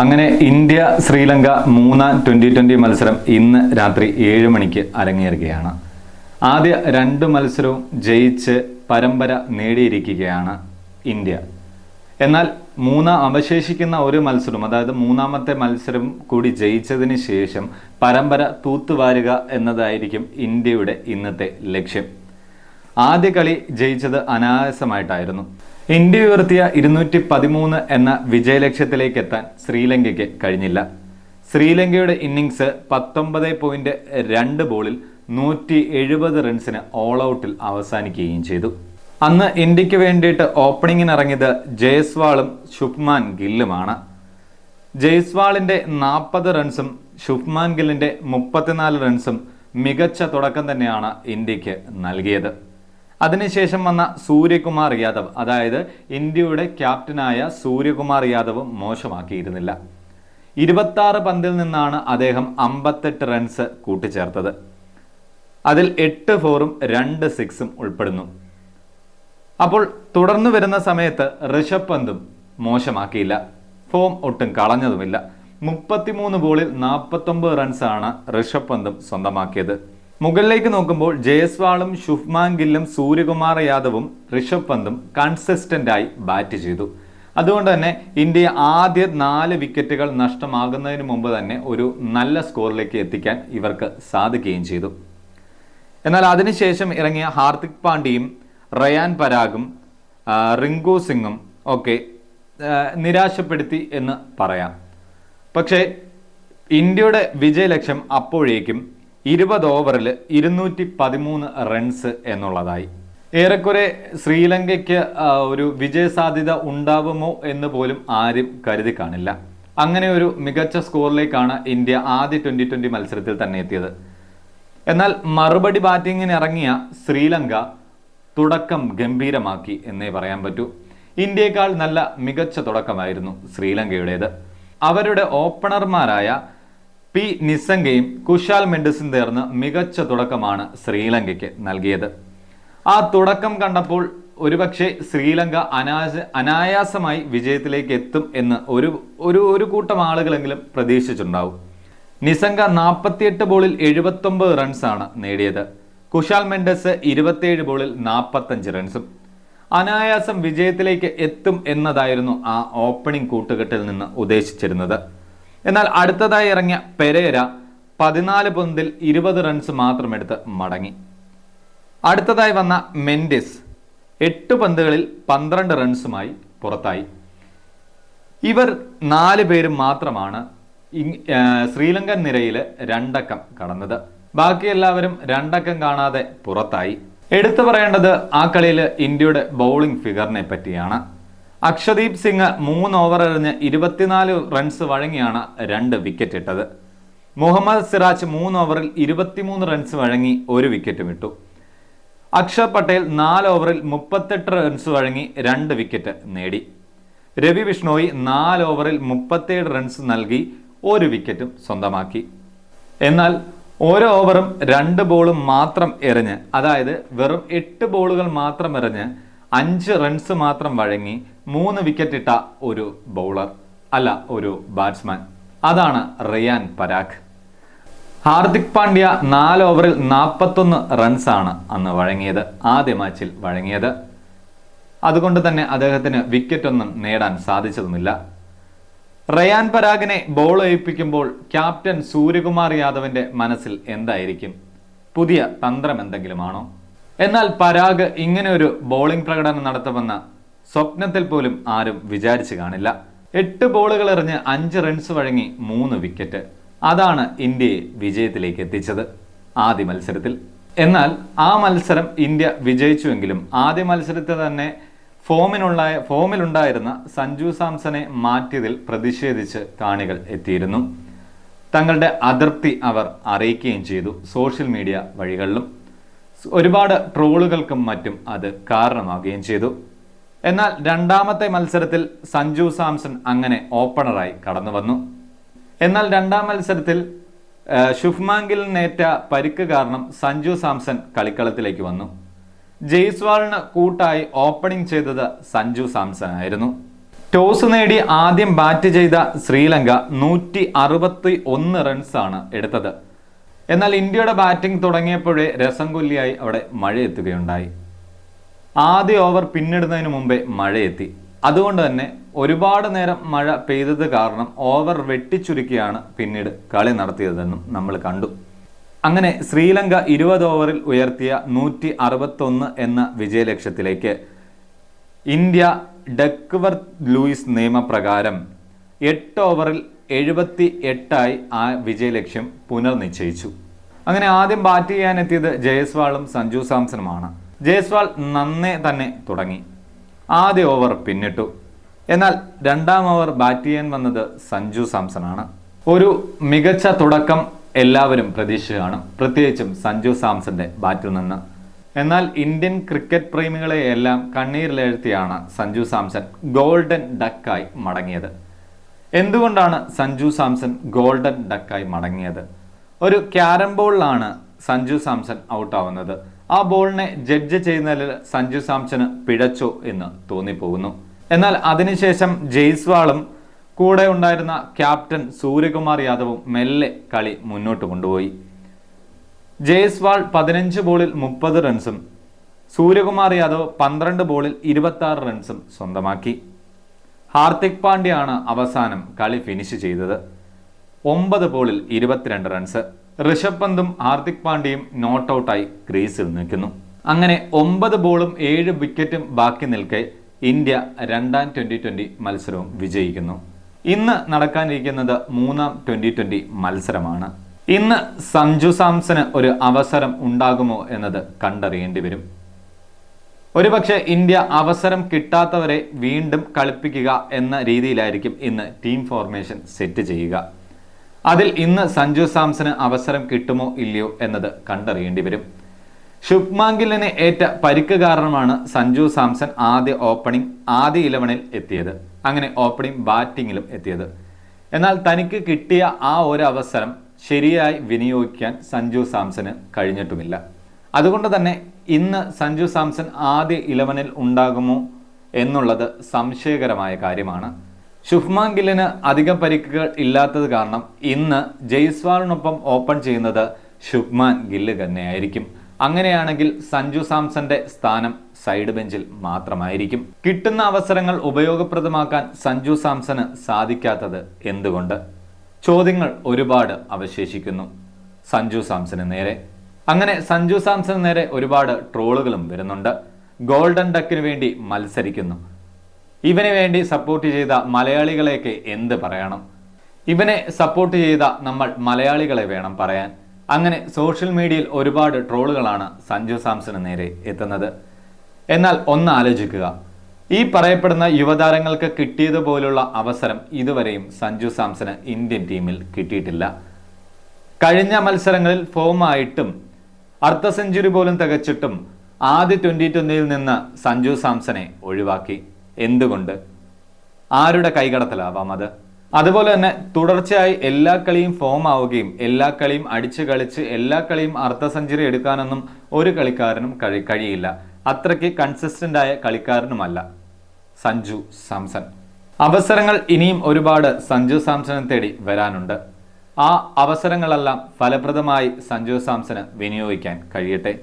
അങ്ങനെ ഇന്ത്യ ശ്രീലങ്ക മൂന്നാം twenty twenty മത്സരം ഇന്ന് രാത്രി ഏഴ് മണിക്ക് അരങ്ങേറുകയാണ്. ആദ്യ രണ്ട് മത്സരവും ജയിച്ച് പരമ്പര നേടിയിരിക്കുകയാണ് ഇന്ത്യ. എന്നാൽ മൂന്നാം അവശേഷിക്കുന്ന ഒരു മത്സരം അതായത് മൂന്നാമത്തെ മത്സരം കൂടി ജയിച്ചതിന് ശേഷം പരമ്പര തൂത്തുവാരുക എന്നതായിരിക്കും ഇന്ത്യയുടെ ഇന്നത്തെ ലക്ഷ്യം. ആദ്യ കളി ജയിച്ചത് അനായാസമായിട്ടായിരുന്നു. ഇന്ത്യ ഉയർത്തിയ ഇരുന്നൂറ്റി പതിമൂന്ന് എന്ന വിജയലക്ഷ്യത്തിലേക്ക് എത്താൻ ശ്രീലങ്കയ്ക്ക് കഴിഞ്ഞില്ല. ശ്രീലങ്കയുടെ ഇന്നിങ്സ് പത്തൊമ്പത് പോയിന്റ് രണ്ട് ബോളിൽ നൂറ്റി എഴുപത് റൺസിന് ഓൾ ഔട്ടിൽ അവസാനിക്കുകയും ചെയ്തു. അന്ന് ഇന്ത്യയ്ക്ക് വേണ്ടിയിട്ട് ഓപ്പണിങ്ങിന് ഇറങ്ങിയത് ജയസ്വാളും ശുഭ്മാൻ ഗില്ലുമാണ്. ജയ്സ്വാളിന്റെ നാൽപ്പത് റൺസും ശുഭ്മാൻ ഗില്ലിന്റെ മുപ്പത്തിനാല് റൺസും മികച്ച തുടക്കം തന്നെയാണ് ഇന്ത്യയ്ക്ക് നൽകിയത്. അതിനുശേഷം വന്ന സൂര്യകുമാർ യാദവ് അതായത് ഇന്ത്യയുടെ ക്യാപ്റ്റനായ സൂര്യകുമാർ യാദവ് മോശമാക്കിയിരുന്നില്ല. ഇരുപത്തി പന്തിൽ നിന്നാണ് അദ്ദേഹം അമ്പത്തെട്ട് റൺസ് കൂട്ടിച്ചേർത്തത്. അതിൽ എട്ട് ഫോറും രണ്ട് സിക്സും ഉൾപ്പെടുന്നു. അപ്പോൾ തുടർന്നു വരുന്ന സമയത്ത് ഋഷഭ് പന്തും മോശമാക്കിയില്ല. ഫോം ഒട്ടും കളഞ്ഞതുമില്ല. മുപ്പത്തിമൂന്ന് ബോളിൽ നാൽപ്പത്തൊമ്പത് റൺസാണ് ഋഷഭ് പന്തും സ്വന്തമാക്കിയത്. മുകളിലേക്ക് നോക്കുമ്പോൾ ജയസ്വാളും ശുഭ്മാൻ ഗില്ലും സൂര്യകുമാർ യാദവും ഋഷഭ് പന്തും കൺസിസ്റ്റന്റ് ആയി ബാറ്റ് ചെയ്തു. അതുകൊണ്ട് തന്നെ ഇന്ത്യ ആദ്യ നാല് വിക്കറ്റുകൾ നഷ്ടമാകുന്നതിന് മുമ്പ് തന്നെ ഒരു നല്ല സ്കോറിലേക്ക് എത്തിക്കാൻ ഇവർക്ക് സാധിക്കുകയും ചെയ്തു. എന്നാൽ അതിനുശേഷം ഇറങ്ങിയ ഹാർദിക് പാണ്ഡ്യയും റയാൻ പരാഗും റിങ്കു സിംഗും ഒക്കെ നിരാശപ്പെടുത്തി എന്ന് പറയാം. പക്ഷേ ഇന്ത്യയുടെ വിജയലക്ഷ്യം അപ്പോഴേക്കും ഇരുപത് ഓവറിൽ ഇരുന്നൂറ്റി പതിമൂന്ന് റൺസ് എന്നുള്ളതായി. ഏറെക്കുറെ ശ്രീലങ്കയ്ക്ക് ഒരു വിജയസാധ്യത ഉണ്ടാവുമോ എന്ന് പോലും ആരും കരുതി കാണില്ല. അങ്ങനെ ഒരു മികച്ച സ്കോറിലേക്കാണ് ഇന്ത്യ ആദ്യ ട്വന്റി ട്വന്റി മത്സരത്തിൽ തന്നെ എത്തിയത്. എന്നാൽ മറുപടി ബാറ്റിങ്ങിന് ഇറങ്ങിയ ശ്രീലങ്ക തുടക്കം ഗംഭീരമാക്കി എന്നേ പറയാൻ പറ്റൂ. ഇന്ത്യയെക്കാൾ നല്ല മികച്ച തുടക്കമായിരുന്നു ശ്രീലങ്കയുടേത്. അവരുടെ ഓപ്പണർമാരായ പി നിസംഗയും കുശാൽ മെൻഡസും ചേർന്ന് മികച്ച തുടക്കമാണ് ശ്രീലങ്കയ്ക്ക് നൽകിയത്. ആ തുടക്കം കണ്ടപ്പോൾ ഒരുപക്ഷെ ശ്രീലങ്ക അനാശ അനായാസമായി വിജയത്തിലേക്ക് എത്തും എന്ന് ഒരു ഒരു ഒരു കൂട്ടം ആളുകളെങ്കിലും പ്രതീക്ഷിച്ചിട്ടുണ്ടാവും. നിസംഗ നാൽപ്പത്തിയെട്ട് ബോളിൽ എഴുപത്തൊമ്പത് റൺസാണ് നേടിയത്. കുശാൽ മെൻഡസ് ഇരുപത്തിയേഴ് ബോളിൽ നാൽപ്പത്തഞ്ച് റൺസും. അനായാസം വിജയത്തിലേക്ക് എത്തും എന്നതായിരുന്നു ആ ഓപ്പണിംഗ് കൂട്ടുകെട്ടിൽ നിന്ന് ഉദ്ദേശിച്ചിരുന്നത്. എന്നാൽ അടുത്തതായി ഇറങ്ങിയ പെരേര പതിനാല് പന്തിൽ ഇരുപത് റൺസ് മാത്രം എടുത്ത് മടങ്ങി. അടുത്തതായി വന്ന മെൻഡിസ് എട്ട് പന്തുകളിൽ പന്ത്രണ്ട് റൺസുമായി പുറത്തായി. ഇവർ നാല് പേരും മാത്രമാണ് ശ്രീലങ്കൻ നിരയിൽ രണ്ടക്കം കടന്നത്. ബാക്കി എല്ലാവരും രണ്ടക്കം കാണാതെ പുറത്തായി. എടുത്തു പറയേണ്ടത് ആ കളിയിൽ ഇന്ത്യയുടെ ബൗളിംഗ് ഫിഗറിനെ പറ്റിയാണ്. അക്ഷദീപ് സിംഗ് മൂന്ന് ഓവർ എറിഞ്ഞ് ഇരുപത്തിനാല് റൺസ് വഴങ്ങിയാണ് രണ്ട് വിക്കറ്റ് ഇട്ടത്. മുഹമ്മദ് സിറാജ് മൂന്ന് ഓവറിൽ ഇരുപത്തിമൂന്ന് റൺസ് വഴങ്ങി ഒരു വിക്കറ്റും ഇട്ടു. അക്ഷർ പട്ടേൽ നാല് ഓവറിൽ മുപ്പത്തെട്ട് റൺസ് വഴങ്ങി രണ്ട് വിക്കറ്റ് നേടി. രവി വിഷ്ണോയി നാല് ഓവറിൽ മുപ്പത്തേഴ് റൺസ് നൽകി ഒരു വിക്കറ്റും സ്വന്തമാക്കി. എന്നാൽ ഓരോ ഓവറും രണ്ട് ബോളും മാത്രം എറിഞ്ഞ് അതായത് വെറും എട്ട് ബോളുകൾ മാത്രം എറിഞ്ഞ് അഞ്ച് റൺസ് മാത്രം വഴങ്ങി മൂന്ന് വിക്കറ്റ് ഇട്ട ഒരു ബൗളർ അല്ല ഒരു ബാറ്റ്സ്മാൻ അതാണ് റിയാൻ പരാഗ്. ഹാർദിക് പാണ്ഡ്യ നാല് ഓവറിൽ നാൽപ്പത്തൊന്ന് റൺസാണ് അന്ന് വഴങ്ങിയത്. ആദ്യ മാച്ചിൽ വഴങ്ങിയത്. അതുകൊണ്ട് തന്നെ അദ്ദേഹത്തിന് വിക്കറ്റൊന്നും നേടാൻ സാധിച്ചതുമില്ല. റയാൻ പരാഗിനെ ബോൾ ഏൽപ്പിക്കുമ്പോൾ ക്യാപ്റ്റൻ സൂര്യകുമാർ യാദവിന്റെ മനസ്സിൽ എന്തായിരിക്കും? പുതിയ തന്ത്രം എന്തെങ്കിലുമാണോ? എന്നാൽ പരാഗ് ഇങ്ങനെ ഒരു ബോളിംഗ് പ്രകടനം നടത്തുമെന്ന സ്വപ്നത്തിൽ പോലും ആരും വിചാരിച്ചു കാണില്ല. എട്ട് ബോളുകൾ എറിഞ്ഞ് അഞ്ച് റൺസ് വഴങ്ങി മൂന്ന് വിക്കറ്റ്. അതാണ് ഇന്ത്യയെ വിജയത്തിലേക്ക് എത്തിച്ചത് ആദ്യ മത്സരത്തിൽ. എന്നാൽ ആ മത്സരം ഇന്ത്യ വിജയിച്ചുവെങ്കിലും ആദ്യ മത്സരത്തിൽ തന്നെ ഫോമിനുള്ള ഫോമിലുണ്ടായിരുന്ന സഞ്ജു സാംസനെ മാറ്റിയതിൽ പ്രതിഷേധിച്ച് കാണികൾ എത്തിയിരുന്നു. തങ്ങളുടെ അതൃപ്തി അവർ അറിയിക്കുകയും ചെയ്തു സോഷ്യൽ മീഡിയ വഴികളിലും. ഒരുപാട് ട്രോളുകൾക്കും മറ്റും അത് കാരണമാകുകയും ചെയ്തു. എന്നാൽ രണ്ടാമത്തെ മത്സരത്തിൽ സഞ്ജു സാംസൺ അങ്ങനെ ഓപ്പണറായി കടന്നു വന്നു. എന്നാൽ രണ്ടാം മത്സരത്തിൽ ഷുഫ്മാങ്കിലിനേറ്റ പരിക്ക് കാരണം സഞ്ജു സാംസൺ കളിക്കളത്തിലേക്ക് വന്നു. ജയ്സ്വാളിന് കൂട്ടായി ഓപ്പണിംഗ് ചെയ്തത് സഞ്ജു സാംസൺ ആയിരുന്നു. ടോസ് നേടി ആദ്യം ബാറ്റ് ചെയ്ത ശ്രീലങ്ക നൂറ്റി അറുപത്തി ഒന്ന് റൺസാണ് എടുത്തത്. എന്നാൽ ഇന്ത്യയുടെ ബാറ്റിംഗ് തുടങ്ങിയപ്പോഴേ രസം കൊല്ലിയായി അവിടെ മഴയെത്തുകയുണ്ടായി. ആദ്യ ഓവർ പിന്നിടുന്നതിന് മുമ്പേ മഴയെത്തി. അതുകൊണ്ട് തന്നെ ഒരുപാട് നേരം മഴ പെയ്തത് കാരണം ഓവർ വെട്ടിച്ചുരുക്കിയാണ് പിന്നീട് കളി നടത്തിയതെന്നും നമ്മൾ കണ്ടു. അങ്ങനെ ശ്രീലങ്ക ഇരുപത് ഓവറിൽ ഉയർത്തിയ നൂറ്റി അറുപത്തൊന്ന് എന്ന വിജയലക്ഷ്യത്തിലേക്ക് ഇന്ത്യ ഡക്വർത്ത് ലൂയിസ് നിയമപ്രകാരം എട്ട് ഓവറിൽ എഴുപത്തി എട്ടായി ആ വിജയലക്ഷ്യം പുനർനിശ്ചയിച്ചു. അങ്ങനെ ആദ്യം ബാറ്റ് ചെയ്യാനെത്തിയത് ജയസ്വാളും സഞ്ജു സാംസണുമാണ്. ജയസ്വാൾ നന്നേ തന്നെ തുടങ്ങി. ആദ്യ ഓവർ പിന്നിട്ടു. എന്നാൽ രണ്ടാം ഓവർ ബാറ്റ് ചെയ്യാൻ വന്നത് സഞ്ജു സാംസൺ ആണ് ഒരു മികച്ച തുടക്കം എല്ലാവരും പ്രതീക്ഷ കാണും പ്രത്യേകിച്ചും സഞ്ജു സാംസന്റെ ബാറ്റിൽ നിന്ന്. എന്നാൽ ഇന്ത്യൻ ക്രിക്കറ്റ് പ്രേമികളെ എല്ലാം കണ്ണീരിലെഴുത്തിയാണ് സഞ്ജു സാംസൺ ഗോൾഡൻ ഡക്കായി മടങ്ങിയത്. എന്തുകൊണ്ടാണ് സഞ്ജു സാംസൺ ഗോൾഡൻ ഡക്കായി മടങ്ങിയത്? ഒരു ക്യാരം ബോളിലാണ് സഞ്ജു സാംസൺ ഔട്ടാവുന്നത്. ആ ബോളിനെ ജഡ്ജ് ചെയ്യുന്നതിൽ സഞ്ജു സാംസന് പിഴച്ചു എന്ന് തോന്നിപ്പോകുന്നു. എന്നാൽ അതിനുശേഷം ജയ്സ്വാളും കൂടെ ഉണ്ടായിരുന്ന ക്യാപ്റ്റൻ സൂര്യകുമാർ യാദവും മെല്ലെ കളി മുന്നോട്ട് കൊണ്ടുപോയി. ജയ്സ്വാൾ പതിനഞ്ച് ബോളിൽ മുപ്പത് റൺസും സൂര്യകുമാർ യാദവ് പന്ത്രണ്ട് ബോളിൽ ഇരുപത്തി റൺസും സ്വന്തമാക്കി. ഹാർദിക് പാണ്ഡ്യയാണ് അവസാനം കളി ഫിനിഷ് ചെയ്തത്. ഒമ്പത് ബോളിൽ ഇരുപത്തിരണ്ട് റൺസ്. ഋഷഭ് പന്തും ഹാർദിക് പാണ്ഡ്യയും നോട്ട് ഔട്ടായി ക്രീസിൽ നിൽക്കുന്നു. അങ്ങനെ ഒമ്പത് ബോളും ഏഴ് വിക്കറ്റും ബാക്കി നിൽക്കെ ഇന്ത്യ രണ്ടാം ട്വന്റി ട്വന്റി മത്സരവും വിജയിക്കുന്നു. ഇന്ന് നടക്കാനിരിക്കുന്നത് മൂന്നാം ട്വന്റി ട്വന്റി മത്സരമാണ്. ഇന്ന് സഞ്ജു സാംസന് ഒരു അവസരം ഉണ്ടാകുമോ എന്നത് കണ്ടറിയേണ്ടി വരും. ഒരുപക്ഷെ ഇന്ത്യ അവസരം കിട്ടാത്തവരെ വീണ്ടും കളിപ്പിക്കുക എന്ന രീതിയിലായിരിക്കും ഇന്ന് ടീം ഫോർമേഷൻ സെറ്റ് ചെയ്യുക. അതിൽ ഇന്ന് സഞ്ജു സാംസന് അവസരം കിട്ടുമോ ഇല്ലയോ എന്നത് കണ്ടറിയേണ്ടി വരും. ശുഭ്മാങ്കിലിന് ഏറ്റ പരിക്ക് കാരണമാണ് സഞ്ജു സാംസൺ ആദ്യ ഓപ്പണിംഗ് ആദ്യ ഇലവനിൽ എത്തിയത്. അങ്ങനെ ഓപ്പണിംഗ് ബാറ്റിങ്ങിലും എത്തിയത്. എന്നാൽ തനിക്ക് കിട്ടിയ ആ ഒരു അവസരം ശരിയായി വിനിയോഗിക്കാൻ സഞ്ജു സാംസന് കഴിഞ്ഞിട്ടുമില്ല. അതുകൊണ്ട് തന്നെ ഇന്ന് സഞ്ജു സാംസൺ ആദ്യ ഇലവനിൽ ഉണ്ടാകുമോ എന്നുള്ളത് സംശയകരമായ കാര്യമാണ്. ശുഭ്മാൻ ഗില്ലിന് അധികം പരിക്കുകൾ ഇല്ലാത്തത് കാരണം ഇന്ന് ജയ്സ്വാളിനൊപ്പം ഓപ്പൺ ചെയ്യുന്നത് ശുഭ്മാൻ ഗില്ല് തന്നെയായിരിക്കും. അങ്ങനെയാണെങ്കിൽ സഞ്ജു സാംസന്റെ സ്ഥാനം സൈഡ് ബെഞ്ചിൽ മാത്രമായിരിക്കും. കിട്ടുന്ന അവസരങ്ങൾ ഉപയോഗപ്രദമാക്കാൻ സഞ്ജു സാംസന് സാധിക്കാത്തത് എന്തുകൊണ്ട്? ചോദ്യങ്ങൾ ഒരുപാട് അവശേഷിക്കുന്നു സഞ്ജു സാംസന് നേരെ. അങ്ങനെ സഞ്ജു സാംസന് നേരെ ഒരുപാട് ട്രോളുകളും വരുന്നുണ്ട്. ഗോൾഡൻ ഡക്കിന് വേണ്ടി മത്സരിക്കുന്നു. ഇവന് വേണ്ടി സപ്പോർട്ട് ചെയ്ത മലയാളികളെയൊക്കെ എന്ത് പറയണം? ഇവനെ സപ്പോർട്ട് ചെയ്ത നമ്മൾ മലയാളികളെ വേണം പറയാൻ. അങ്ങനെ സോഷ്യൽ മീഡിയയിൽ ഒരുപാട് ട്രോളുകളാണ് സഞ്ജു സാംസന് നേരെ എത്തുന്നത്. എന്നാൽ ഒന്ന് ആലോചിക്കുക. ഈ പറയപ്പെടുന്ന യുവതാരങ്ങൾക്ക് കിട്ടിയതുപോലുള്ള അവസരം ഇതുവരെയും സഞ്ജു സാംസന് ഇന്ത്യൻ ടീമിൽ കിട്ടിയിട്ടില്ല. കഴിഞ്ഞ മത്സരങ്ങളിൽ ഫോമായിട്ടും അർദ്ധ സെഞ്ചുറി പോലും തികച്ചിട്ടും ആദ്യ ട്വന്റി ട്വന്റിയിൽ നിന്ന് സഞ്ജു സാംസനെ ഒഴിവാക്കി. എന്തുകൊണ്ട്? ആരുടെ കൈകടത്തലാവാം അത്? അതുപോലെ തന്നെ തുടർച്ചയായി എല്ലാ കളിയും ഫോം ആവുകയും എല്ലാ കളിയും അടിച്ചു കളിച്ച് എല്ലാ കളിയും അർദ്ധ സെഞ്ചുറി എടുക്കാനൊന്നും ഒരു കളിക്കാരനും കഴി കഴിയില്ല. അത്രയ്ക്ക് കൺസിസ്റ്റന്റ് ആയ കളിക്കാരനുമല്ല സഞ്ജു സാംസൺ. അവസരങ്ങൾ ഇനിയും ഒരുപാട് സഞ്ജു സാംസനെ തേടി വരാനുണ്ട്. ആ അവസരങ്ങളെല്ലാം ഫലപ്രദമായി സഞ്ജു സാംസന് വിനിയോഗിക്കാൻ കഴിയട്ടെ.